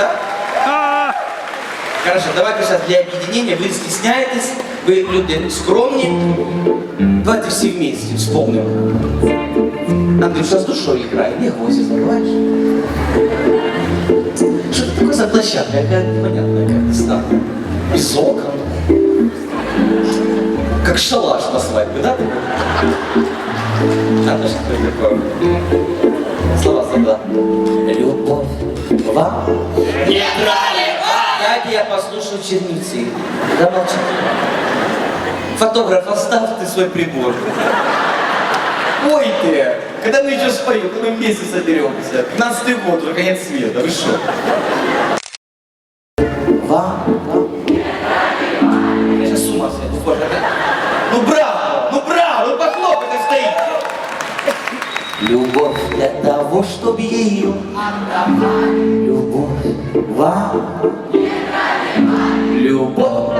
да? А. Хорошо, давайте сейчас для объединения. Вы стесняетесь, вы люди скромные. Давайте все вместе вспомним. Андрюша, с душой играй, не хвози, забываешь? Что это такое за площадка? Какая-то понятная, как-то странная. Без окон. Как шалаш на свадьбе, да? Надо что-то такое. Слова забыла. Не брали Дайте я послушаю черницы. Да молчи. Фотограф, оставь ты свой прибор. Ой ты! Когда мы еще споем, когда мы вместе соберемся. 15 год, уже конец света. Вы что? Я сейчас с ума сойду. Боже, Ну браво! Ну браво! Ну похлопайте стоите! Любовь для того, чтобы ее Любовь вам Любовь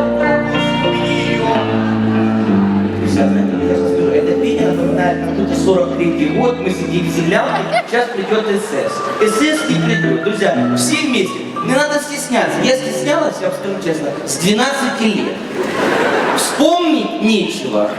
это пение напоминает какой-то 43 год, мы сидели в землянке, сейчас придет СС. СС не придет. Друзья, все вместе, не надо стесняться. Я стеснялась, я вам скажу честно, с 12 лет. Вспомнить нечего.